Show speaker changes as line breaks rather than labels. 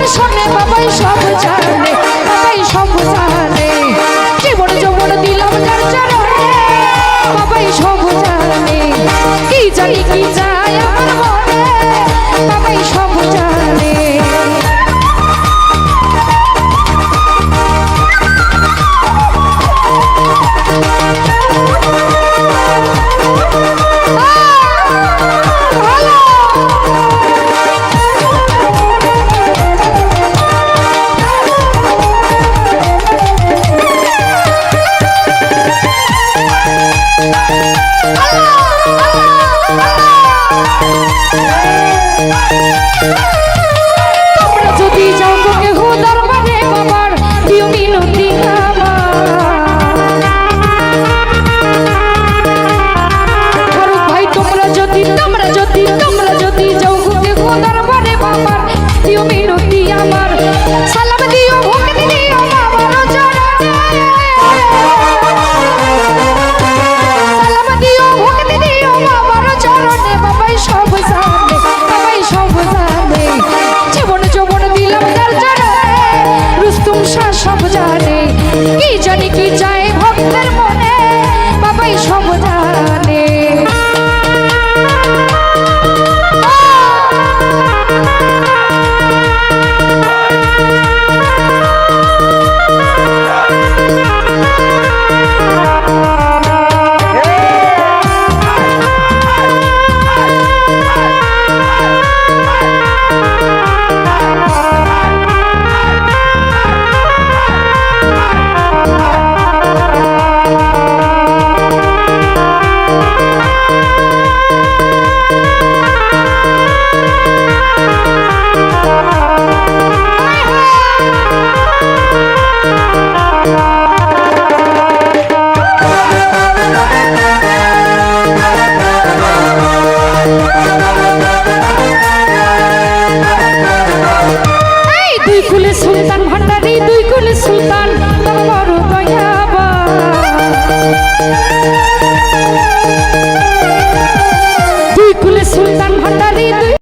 আমার শোনে, বাবাই সব জানে, বাবাই সব জানে। জীবন যৌবন দিলাম যার চরণে বাবাই সব জানে। কি জানি কি চাই আমার মনে তোমরা যদি যাও তো কেহ দরবারে বাবার, দিও মিনতি ফারুক ভাই, তোমরা যদি তোমরা যদি তোমরা যদি আমার। জানে। কি জানে কি চায় দুই কুলে সুলতান ভান্ডারি